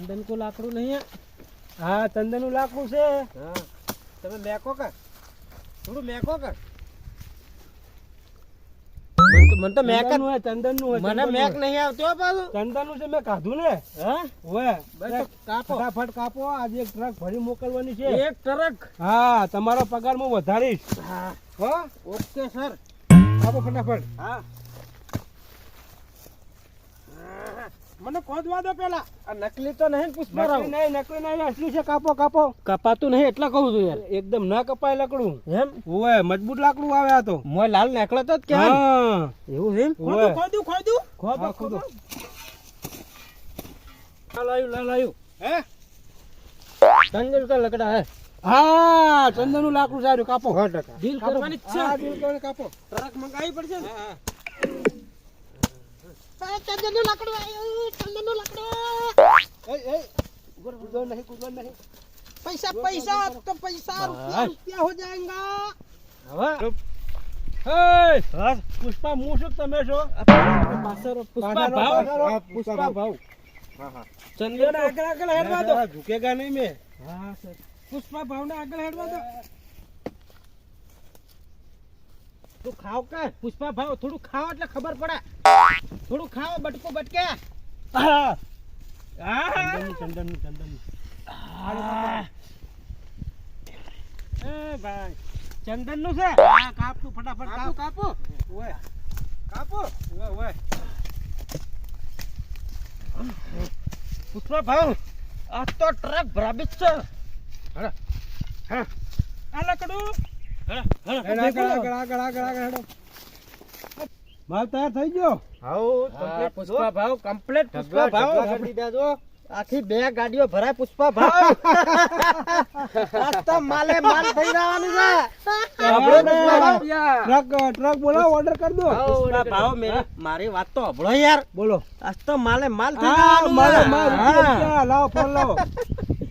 ચંદન કો લાકડું નહીં હા? ચંદનનું લાકડું છે. હા. તમે મેકો કર થોડું મેકો કર મને તો મેકનું હોય, ચંદનનું હોય, મને મેક નહીં આવતો પાછું. ચંદનનું છે મેં કાઢું ને. હા? ઓય કાપો. ફટાફટ કાપો. આજે એક ટ્રક ભરી મોકલવાની છે. એક ટ્રક? હા તમારો પગાર હું વધારીશ. હા. હો? Okay sir. કાપો ફટાફટ. હા. મને ખોદવા દો પેલા? આ નકલી તો નહીં નકલી પુષ્પા નહીં નકલી નહીં અસલી છે કાપો કાપો. કપાતું નહીં એટલે કહું છું યાર. એકદમ ના કપાય લાકડું. એમ? ઓય મજબૂત લાકડું આવે આ તો. મોય લાલ નેકળો તો જ કે હા. એવું છે. ખોદું ખોદું ખોદો. હા, ખોદો. ખોદો. લાલ આયુ લાલ આયુ હે? ચંદન કા લકડા હે. હા ચંદનનું લાકડું સારું કાપો. ડીલ દિલ કરવાની છે. ડીલ કરવાની કાપો. ટ્રક મંગાવી પડશે ને કૂદો નહીં કૂદો નહીં. પૈસા પૈસા તો પૈસા રૂપિયા રૂપિયા હો જાયેંગા. હવે. પુષ્પા હું શું તમે છો? પુષ્પા ભાવ. પુષ્પા ભાવ. ચંદન આગળ આગળ હેડવા દો. ઝુકેગા નહીં મેં. હા સર. પુષ્પા ભાવને આગળ હેડવા દો. તું ખાવ કે? પુષ્પા ભાવ થોડું ખાવ એટલે ખબર પડે. થોડું ખાવ બટકો બટકે. હા ચંદનનું ચંદનનું ચંદનનું. એ ભાઈ ચંદનનું છે? હા. કાપ તું ફટાફટ કાપો કાપ. ઓય. કાપો. ઓય ઓય. પુષ્પા ભાવ. આ તો ટ્રક ભરાબી છે. હા આ લકડું. આગળ આગળ આગળ આગળ આગળ માલ તૈયાર થઈ ગયો? હા, પુષ્પા ભાવ કમ્પ્લીટ પુષ્પા ભાવ. આખી બે ગાડીઓ ભરાય પુષ્પા ભાવ. આજ તો માલે માલ થઈ જવાનું છે. આપણે પુષ્પા ભાવ. ટ્રક ટ્રક બોલાવો ઓર્ડર કરી દો. પુષ્પા ભાવ મે મારી વાત તો હભળો યાર. બોલો. આજ તો માલે માલ થઈ જવાનું માલે. ક્યાં? લાવો ફોન લાવો.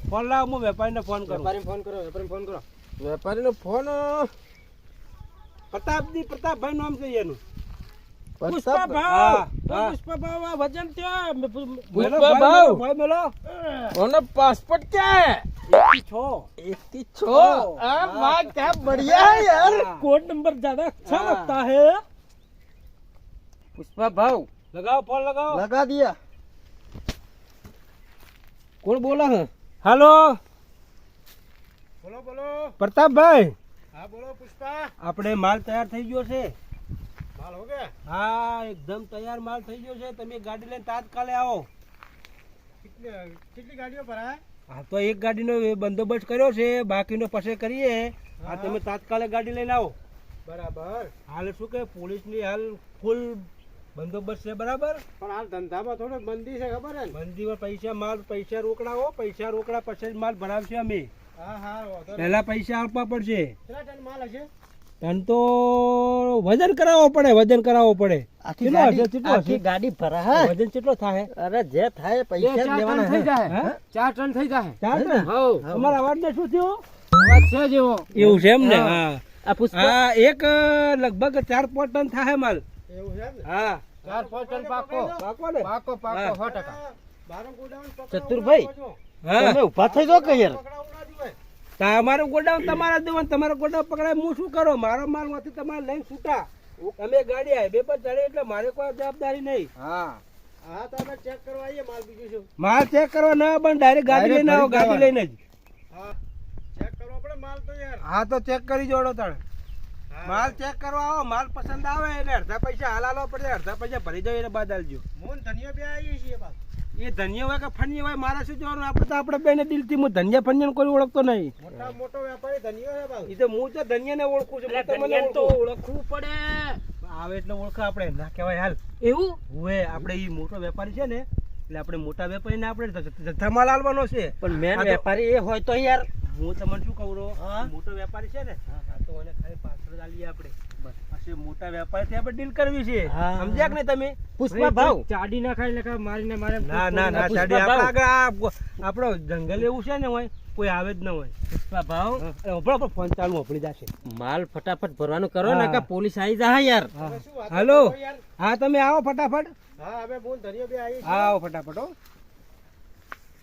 ફોન લાવો હું વેપારીને ફોન કરું. ફોન કરો વેપારીને ફોન કરો. વેપારીનો ફોન પ્રતાપજી પ્રતાપભાઈ નામ છે એનું. પુષ્પા હા, ભાવ હા. પુષ્પા ભાવ આ વજન ત્યાં મેલો, પુષ્પા ભાઈ ભાવ મેલો, ભાઈ મેલો ઓનો પાસપોર્ટ क्या है છો इक्कीस छो हाँ वाह क्या बढ़िया है यार कोड नंबर ज्यादा अच्छा लगता है पुष्पा भाव लगाओ फोन लगाओ लगा दिया कौन बोला है हेलो बोलो बोलो પ્રતાપભાઈ हाँ बोलो पुष्पा આપણે માલ તૈયાર થઈ ગયો છે માલ હો કે? હા એકદમ તૈયાર માલ થઈ ગયો છે. તમે ગાડી લઈને તાત્કાલે આવો. કેટલી ગાડીઓ ભરાય? હા તો એક ગાડીનો બંદોબસ્ત કર્યો છે. બાકીનો પછી કરીએ. હા. તમે તાત્કાલે ગાડી લઈને આવો. બરાબર. હાલ શું કે પોલીસની હાલ ફૂલ બંદોબસ્ત છે બરાબર? પણ હાલ ધંધામાં થોડો મંદી છે ખબર છે મંદીમાં પૈસા માલ પૈસા રોકડા હો પૈસા રોકડા પછી જ માલ ભરાવશે અમે. હા હા પહેલા પૈસા આપવા પડશે. કેટલા ટન માલ હશે? તન તો વજન કરાવવો પડે વજન કરાવવો પડે. કેટલો હશે? કેટલો હશે? ગાડી ભરા હે. વજન કેટલો થાય અરે જે થાય પૈસા લેવાના હે. હે? ચાર ટન થઈ જાય ચાર ટન? તમારા અવાજને શું થયું? અવાજ છે જેવો. એવું છે એમ ને? હા. હા. આ પુષ્પા? હા એક લગભગ ચાર પાંચ ટન થાય માલ. એવું છે હા. ચાર પાંચ ટન પાકો. પાકો ને? પાકો પાકો સો ટકા. ચતુરભાઈ હા. તમે ઊભા થઈ જો કે યાર? તમારું ગોડાઉન તમારા દેવાનું તમારો ગોડાઉન પકડાય હું શું કરો? મારો માલમાંથી તમારે લઈને છૂટા. તમે ગાડી હાઈવે પર ચડે એટલે મારે કોઈ જવાબદારી નહીં. હા. હા તમે ચેક કરવા આવીએ માલ બીજું શું? માલ ચેક કરવા ના પણ ડાયરેક્ટ ગાડી લઈને આવો ગાડી લઈને જ. હા ચેક કરવા પડે માલ તો યાર. હા તો ચેક કરી જોડો તાણે. માલ ચેક કરવા આવો માલ પસંદ આવે એટલે અડધા પૈસા હાલ આલવા પડે અડધા પૈસા ભરી દો એને બાદ આલજો. મોન ધનિયો બે આવીએ છીએ બાદ એ ધન્ય હોય કે ફન્ય હોય મારે શું જોવાનું આપણે તો આપણે બેને દિલથી હું ધન્ય ફન્ય કોઈ ઓળખતો નહીં. મોટા મોટો વેપારી ધન્ય હોય એ તો હું તો ધન્યને ઓળખું છું હું તો તો ઓળખવું પડે. આવે એટલે ઓળખા આપણે ના કહેવાય હાલ. એવું? હવે આપણે એ મોટો વેપારી છે ને એટલે આપણે મોટા વેપારીને આપણે જ- જથ્થા માલ આલવાનો છે. પણ મેન વેપારી એ હોય તો યાર. હું તમને શું કહું હા. મોટો વેપારી છે ને હા તો એને ખાલી પાછળ આલીએ આપણે. પછી મોટા વેપારી આપણે ડીલ કરવી છે. સમજ્યા કે તમે? પુષ્પા ભાવ. ચાડી ના ખાઈ લખા મારીને મારે ના ના ના ચાડી ભાવ. આગળ આપણો જંગલ એવું છે ને હોય કોઈ આવે જ ન હોય. પુષ્પા ભાવ? ફોન ચાલુ જશે. માલ ફટાફટ ભરવાનું કરો ને કે પોલીસ આવી જાય યાર. હાલો. હા તમે આવો ફટાફટ. હા હવે બોલ ધનિયો બે આવી આવો ફટાફટ હો.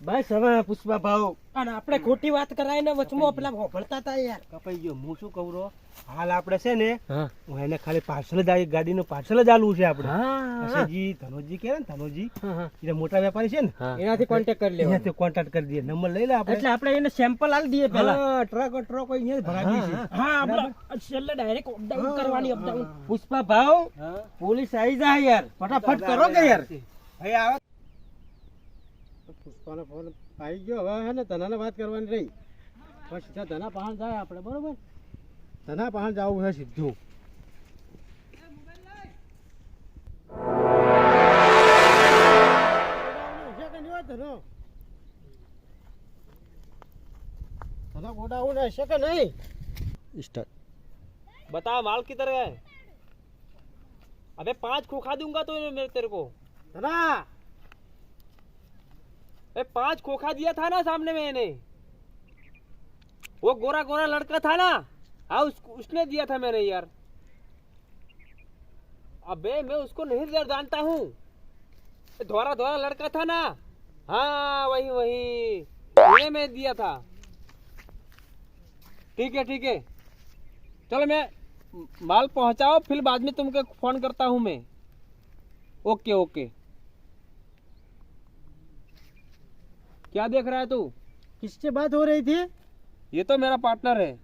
બસ હવે પુષ્પા ભાવ. અને આપણે ખોટી વાત કરાઈને વચમાં પેલા હોભળતા હતા યાર. કપાઈ ગયો. હું શું કહું રો? હાલ આપણે છે ને હું. એને ખાલી પાર્સલ જ ગાડીનું પાર્સલ જ આલવું છે આપણે. હા હસેજી ધનોજી કે ને ધનોજી હા એ મોટા વેપારી છે ને એનાથી કોન્ટેક્ટ કરી લેવાનો. એનાથી કોન્ટેક્ટ કરી દઈએ. નંબર લઈ લે આપણે. એટલે આપણે એને સેમ્પલ આલી દઈએ પહેલા. ટ્રક ટ્રક ટ્રક અહીંયા ભરાવી છે. હા, આપણે છેલ્લે ડાયરેક્ટ અપડાઉન કરવાની અપડાઉન પુષ્પા ભાવ પોલીસ આવી જાય યાર. ફટાફટ કરો કે યાર? ભાઈ આવે. પુષ્પાનો ફોન આવી ગયો હવે હે ને ધનાને વાત કરવાની રહી બસ સીધા ધના પહાણ જાય આપણે બરોબર ધના પહાણ જવું છે સીધું ધના ગોડાઉન હશે કે નહીં સ્ટાર્ટ बता माल किधर है अबे पांच खोखा दूंगा तो मेरे तेरे को ધના अबे पाँच खोखा दिया था ना सामने मैंने। वो गोरा गोरा लड़का था ना। हाँ उस, उसने दिया था मैंने यार। अबे मैं उसको नहीं जानता हूँ। धोरा धोरा लड़का था ना। हाँ वही वही। उन्हें मैं दिया था। ठीक है ठीक है। चलो मैं माल पहुंचाओ फिर बाद में तुमको फ़ोन करता हूँ मैं। Okay okay. क्या देख रहा है तू? किससे बात हो रही थी? ये तो मेरा पार्टनर है।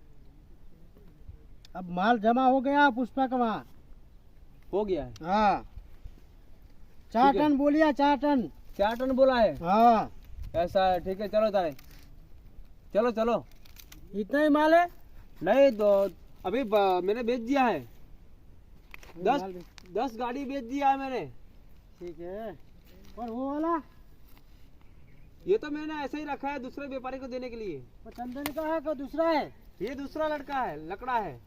अब माल जमा हो गया पुष्पा का वहाँ। हो गया है। हाँ। चार टन बोलिया चार टन। चार टन बोला है? हाँ। ऐसा है ठीक है चलो तारे चलो चलो। इतना ही माल है? नहीं दो अभी मैंने बेच दिया है। दस दस गाड़ी बेच दिया है मैंने। ठीक है। और वो वाला? ये तो मैंने ऐसे ही रखा है दूसरे व्यापारी को देने के लिए। वो चंदन का है का दूसरा है? ये दूसरा लड़का है लकड़ा है।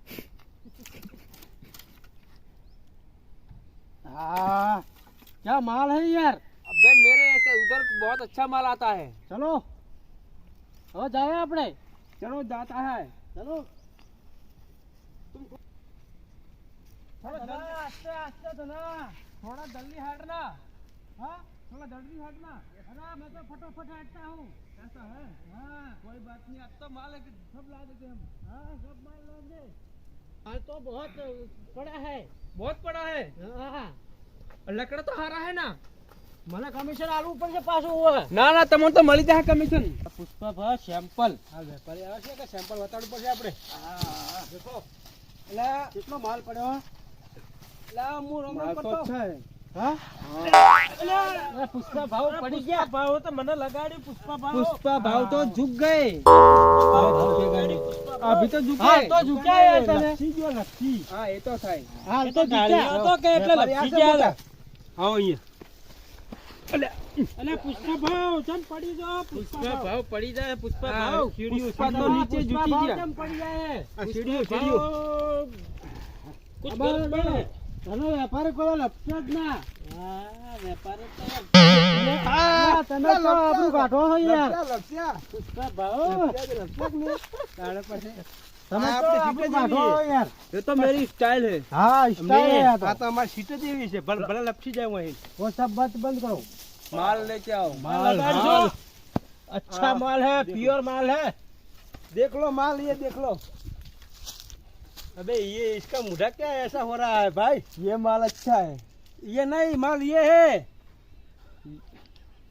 हाँ क्या माल है यार? अबे मेरे ऐसे उधर बहुत अच्छा माल आता है। चलो हो जाए अपने चलो जाता है। चलो। थोड़ा आस्ते आस्ते चला। थोड़ा जल्दी हटना। हाँ? थोड़ा जल्दी हटना अरे मैं तो फटाफट हटता हूँ ऐसा है हाँ कोई बात नहीं अब तो माल है कि सब ला देंगे हम हाँ सब माल लाएंगे माल तो बहुत बड़ा है बहुत बड़ा है हाँ और लकड़ा तो हारा है ना મને કમિશન આલવું પડશે પાછું હોય ના ના તમને તો મળી જાય કમિશન પુષ્પા ભા સેમ્પલ આ વેપારી આવે છે કે સેમ્પલ બતાડવું પડશે આપણે देखो એટલે કેટલો માલ પડ્યો ला मुंह रोम માલ તો અચ્છા હે હા અરે પુષ્પા ભાવ પડી ગયા. ભાવ તો મને લગાડી પુષ્પા ભાવ. પુષ્પા ભાવ તો ઝુક ગઈ. અભી તો ઝુકે તો ઝુકે લપસી ગયો થાય. પુષ્પા ભાવ પડી જો પુષ્પા ભાવ. પડી જાય પુષ્પા ભાવ. નીચે તને વેપારી કોઈ લપસ્યો જ ના हाँ व्यापारी तो હા, તમે તો આપણું કાઢો છો યાર લપસ્યા, લપસ્યા. પુષ્પા ભાવ લપસ્યા છે, લપસ્યા જ ને. તાણે પછી. તમે આ તો આપણે આપણું સીટે કાઢો છો જેવી. યાર ये तो मेरी स्टाइल है હા સ્ટાઇલ है આ આ તો તો અમારી સીટ જ એવી છે ભલે ભલે લપસી જાય હું અહીં. वो सब बात बंद करो माल लेके आओ माल, लगा माल। दो। अच्छा माल है प्योर माल है देख लो माल ये देख लो अबे ये इसका मुढ़ा क्या ऐसा हो रहा है भाई ये माल अच्छा है ये नहीं माल ये है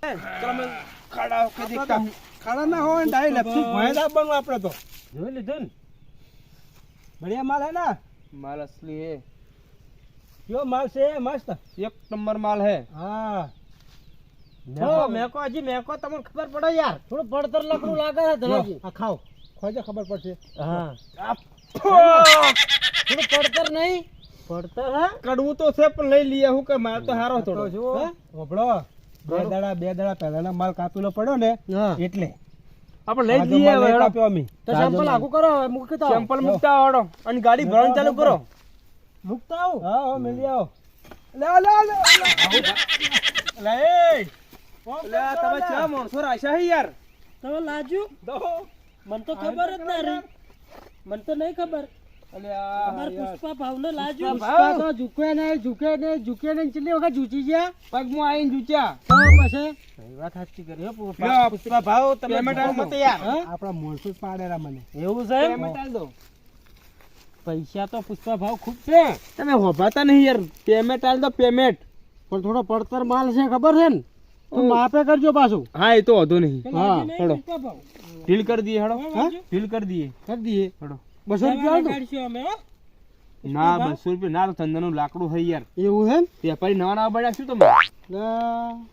चलो मैं खड़ा होकर देखता हूँ ખાડા ના હોય ને ડાયરેક્ટ લપસી ભોંયદા બનવું આપણે તો જોઈ લીધું ને बढ़िया माल है ना माल असली है यो माल से मस्त एक नंबर माल है हाँ મેકો મેકો હજી મેકો તમને ખબર પડે યાર થોડું પડતર લકડું લાગે છે ધનાજી આ ખાઓ ખોજે ખબર પડશે હા થોડું પડતર નહીં. પડતર હા? કડવું તો છે પણ લઈ લીએ હું કે માલ તો હારો થોડો. જો હે? બે દાડા બે દાડા પહેલાના માલ કાતુલો પડ્યો ને એટલે. આપણે લઈ લઈએ હવે નહીં પ્યો અમે તો સેમ્પલ આગુ કરો હવે મૂકી તો સેમ્પલ મૂકતા આવડો. અને ગાડી ભરણ ચાલુ કરો. મૂકતા આવું? હા હા મેલી આવો. લે લે લે લે. એટલે તમે ચા માણસો રાખ્યા છે યાર? તો લાજુ? દો મને તો ખબર જ ના રહી. મને તો નહીં ખબર. અલ્યા અમારે યાર. લાજો. પુષ્પા તો ઝૂકે નહીં ઝૂકે નહીં ઝૂકે નહીં કેટલી વખત ઝૂચી ગયા? પગમાં આવીને જુચ્યા તો પછી? વાત સાચી કરી પુષ્પા. ભાવ તમે પેમેન્ટ ભાવ આલો. મતે યાર હા? આપણા માણસો પાડેલા મને. એવું છે પેમેન્ટ દો. પૈસા તો પુષ્પા ભાવ ખૂબ છે. તમે હોભાતા નહીં યાર. પેમેન્ટ આલ તો પેમેન્ટ. પણ થોડો પડતર માલ છે ખબર છે ને? માપે કરજો પાછું. હા એ તો વધુ નહીં. હા હેડો. ઢીલ કરી દઈએ હેડો. હા? ઢીલ કરી દઈએ. કરી દઈએ. હેડો. બસો રૂપિયા આલ અમે ના બસો રૂપિયા. ના ચંદનનું લાકડું હોય યાર. એવું હે વેપારી નવા નવા બન્યા શું તમે?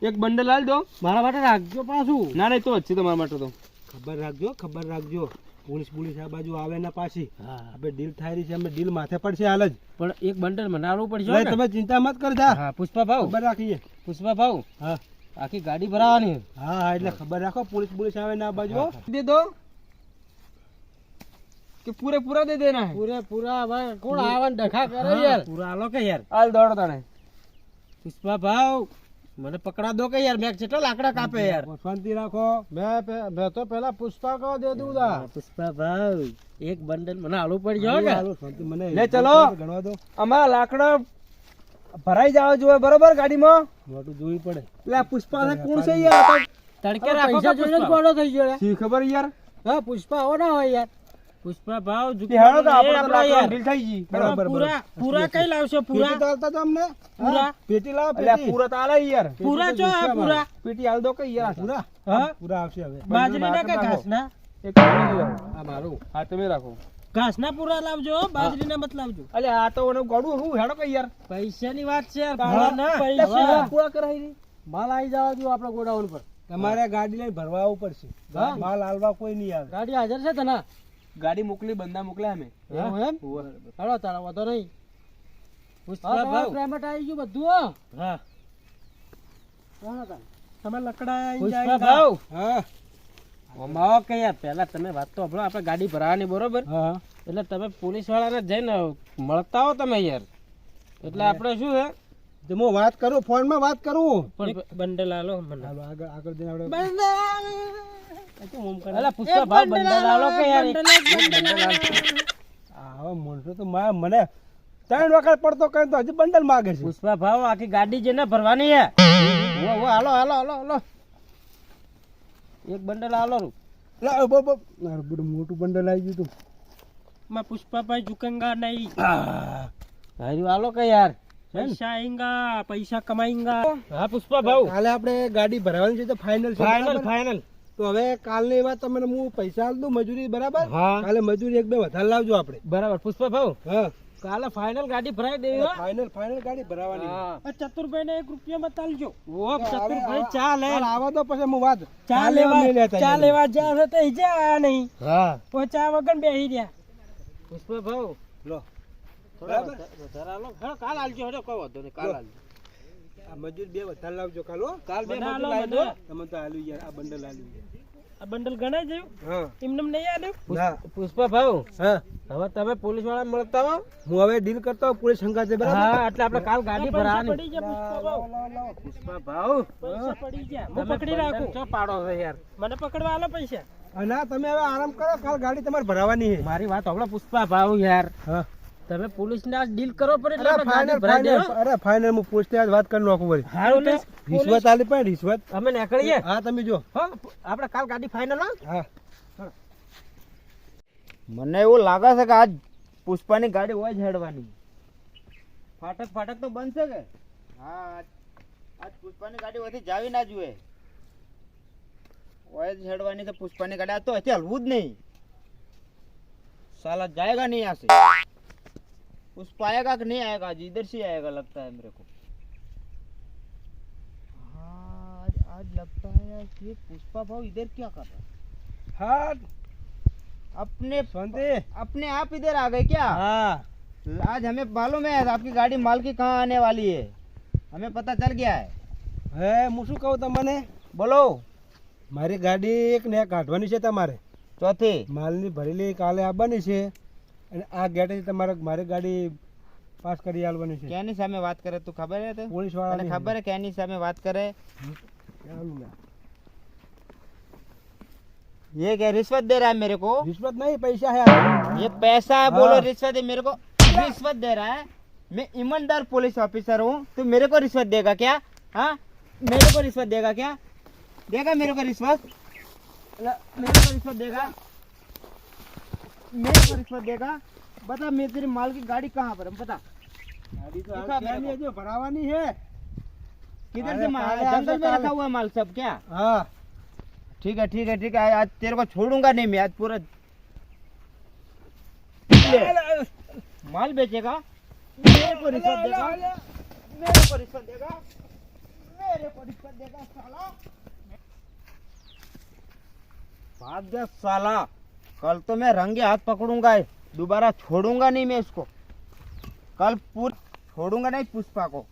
એક બંડલ આલ દો. મારા માટે રાખજો પાછું. ના ના તો છે તમારા માટે તો. ખબર રાખજો ખબર રાખજો. પોલીસ પોલીસ આ બાજુ આવે ને પાછી. હા. આપણે ડીલ થાય રહી છે અમે ડીલ માથે પડશે હાલ જ. પણ એક બંડલ મનાવવું પડશે હો તમે ચિંતા મત કરતા. હા પુષ્પા ભાવ. ખબર રાખીએ. પુષ્પા ભાવ. હા. આખી ગાડી ભરાવાની. હા હા એટલે ખબર રાખો પોલીસ પોલીસ આવે ના બાજુ દે દો. કે પૂરે પૂરા દે દેના પૂરે પૂરા ભાઈ કોણ આવન ડખા કરે યાર? પૂરા આલો કે યાર. આલ દોડો તને. પુષ્પા ભાવ મને પકડા દો કે યાર મેં કેટલા લાકડા કાપે યાર. શાંતિ રાખો. મેં મેં તો પેલા પુષ્પા કો દે દઉં દા પુષ્પા ભાવ. એક બંડલ મને આલુ પડી હો કે? હાલો, શાંતિ મને લે ચલો. ગણવા દો. અમારા લાકડા ભરાઈ જાવ જોઈએ બરોબર? ગાડીમાં? મોટું જોવી પડે. એટલે પુષ્પા ને કોણ છે યાર? તડકે પૈસા જોઈને જ? થઈ ગયો લે. ખબર યાર? હા પુષ્પા આવો ના હોય યાર. પુષ્પા ભાવ હેડો તો ઝૂકવાનું આપણે નહીં તો આપણા યાર. ડીલ થઈ ગઈ. બરાબર, પૂરા પૂરા કઈ લાવશો? પૂરા? પેટી તો અમને? પૂરા? પેટી લાવો પેટી. પૂરા તો આલે યાર. પૂરા આ પૂરા. પીટી આલ દો કે યાર. પૂરા? હા? પૂરા આવશે હવે. બાજરીના કે ઘાસના? એક આ મારું. હા તમે રાખો. ઘાસના પૂરા લાવજો બાજરીના મત લાવજો. અલે આ તો ઓનું ગોડું હું હેડો કે યાર. પૈસાની વાત છે યાર, પૈસા. પૂરા કરાવી માલ આવી જવા દો આપણા ગોડાઉન પર તમારે ગાડી લઈને ભરવા આવવું પડશે. માલ હાલવા કોઈ નહીં આવે. ગાડી હાજર છે તને? ગાડી મોકલી બંદા મોકલ્યા અમે. એમ? તારા વાંધો નહીં. પેમેન્ટ આવી ગયું બધું હો. તમે લકડા આઈને પુષ્પા જાય ભાવ. હા. ઓમાવો કે યાર પહેલા તમે વાત તો સાંભળો આપણે ગાડી ભરાવાની બરોબર? હા એટલે તમે પોલીસ વાળાને જઈને મળતા હો તમે યાર. એટલે આપણે શું છે? તો હું વાત કરું ફોનમાં વાત કરું. પણ બંડલ આલો મને. આગળ આગળ જઈને આપણે અલા પુષ્પા ભાવ બંડલ આલો કે યાર? બંડલ. આવા માણસો તો મા- મને ત્રણ વખત પડતો કહે તો હજી બંડલ માગે છે. પુષ્પા ભાવ આખી ગાડી જેને ભરવાની વો હાલો હાલો હાલો હાલો. એક બંડલ આલો રૂ. લાવ બબ મારું બધું મોટું બંડલ આવી ગયું તું. માં પુષ્પાભાઈ ઝુકેંગા નહીં હારું આલો કે યાર. પૈસા આઈંગા પૈસા કમાઈંગા હા પુષ્પા ભાઉ કાલે આપણે ગાડી ભરાવાની છે તો ફાઇનલ ફાઇનલ ફાઇનલ તો હવે કાલની વાત તમને હું પૈસા આલ દઉં મજૂરી બરાબર? કાલે મજૂરી એક બે વધારે લાવજો આપણે. બરાબર. પુષ્પા ભાઉ હા. કાલે ફાઇનલ ગાડી ભરાઈ દેવી ફાઇનલ ફાઇનલ ગાડી ભરાવાની. આ ચતુરભાઈ ને એક રૂપિયા માં તાલજો ઓ ચતુરભાઈ ચા લે. આવા દો પછી હું વાત ચા લેવા લેતા ચા લેવા જા છે તો ઈ જા આયા નહીં. હા. તો ચા વગર બેહી રહ્યા. પુષ્પા ભાઉ લો. થોડા બરાબર. વધારે આલો હેડો કાલ આલજો હેડો કોઈ વાંધો નહીં કાલ આલજો આ મજૂર બે વધારે લાવજો કાલ હો. કાલ બે મજૂર લાવજો. લાવી તમે તો આલ્યું યાર આ બંડલ આલ્યું યાર. આ બંડલ ગણાય જયું હા. એમને નહીં આલ્યું? પુષ્પા ભાવ હા. હવે તમે પોલીસવાળા મળતા હો. હું હવે ડીલ કરતો હોઉં પોલીસ સંગાતે બરાબર? હા એટલે આપણે કાલ ગાડી ભરાવાની. પડી પુષ્પા. પુષ્પા પૈસા ગયા. હું પકડી રાખું. ચો પાડો છે યાર? મને પકડવા આલો પૈસા. અના તમે હવે આરામ કરો કાલ ગાડી તમારે ભરાવાની છે. મારી વાત હમણાં પુષ્પા ભાવ યાર. હા. તમે પોલીસ ને ડીલ કરો પર એટલે અરે આપણે ફાઇનલ ગાડી ભરાઈ અરે ફાઇનલ હું પોલીસ વાત કરી નાખું વળી. હારું ને રિશ્વત આલી પણ રિશ્વત. અમે નીકળીએ. હા તમે જો. હા આપણે કાલ ગાડી ફાઇનલ હા. હા. મને એવું લાગે છે કે આજ પુષ્પાની ગાડી હોય જ હેડવાની ફાટક ફાટક તો બનશે કે હા આજ- આજ પુષ્પાની ગાડી હોયથી જાવી ના જોઈએ હોય જ હેડવાની તો પુષ્પાની ગાડી આજ તો અહીંથી હલવું જ નહીં साला जाएगा नहीं यहाँ से पुष्पा आएगा कि नहीं आएगा आज इधर से आएगा लगता है मेरे को हाँ आज आज लगता है कि ये पुष्पा भाव इधर क्या कर रहा है હા अपने શાંતિ अपने आप इधर आ गए क्या હા आज हमें मालूम है आपकी गाड़ी माल की कहाँ आने वाली है हमें पता चल गया है હે હું શું કહું તમને बोलो મારી ગાડી એક ને કાઢવાની છે તમારે चौथी માલની ભરેલી કાલે આવવાની છે અને આ ગેટેથી તમારે મારી ગાડી પાસ કરી આલવાની છે કેની સામે વાત કરે તું ખબર હે તો પોલીસ તને વાળા ખબર હે કેની સામે વાત કરે ये क्या रिश्वत दे रहा है मेरे को? रिश्वत नहीं पैसा है ये पैसा है हाँ। बोलो रिश्वत है मेरे को। रिश्वत दे रहा है। मैं ईमानदार पुलिस ऑफिसर हूँ। तू मेरे को रिश्वत देगा क्या? हाँ? मेरे को रिश्वत देगा क्या? देगा मेरे को रिश्वत? मेरे को रिश्वत देगा? मेरे को रिश्वत देगा? बता मेरी तेरी माल की गाड़ी कहाँ पर बता। गाड़ी तो को। नहीं है, जो भरावानी है। किधर से माल जंगल में रखा हुआ माल सब क्या? हाँ। ठीक है ठीक है ठीक है, आज तेरे को छोड़ूँगा नहीं मैं, आज पूरा माल बेचेगा। मेरे को रिश्वत देगा। मेरे को रिश्वत देगा। मेरे को रिश्वत देगा, साला। साला। कल तो मैं रंगे हाथ पकड़ूँगा, दोबारा छोड़ूँगा नहीं मैं इसको। कल पूर छोड़ूँगा नहीं पुष्पा को।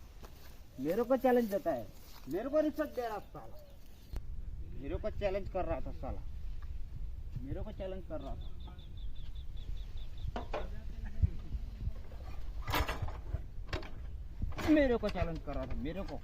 मेरे को चैलेंज देता है। मेरे को रिश्वत दे रहा साला। मेरे को चैलेंज कर रहा था साला। मेरे को चैलेंज कर रहा था। मेरे को चैलेंज कर रहा था, मेरे को।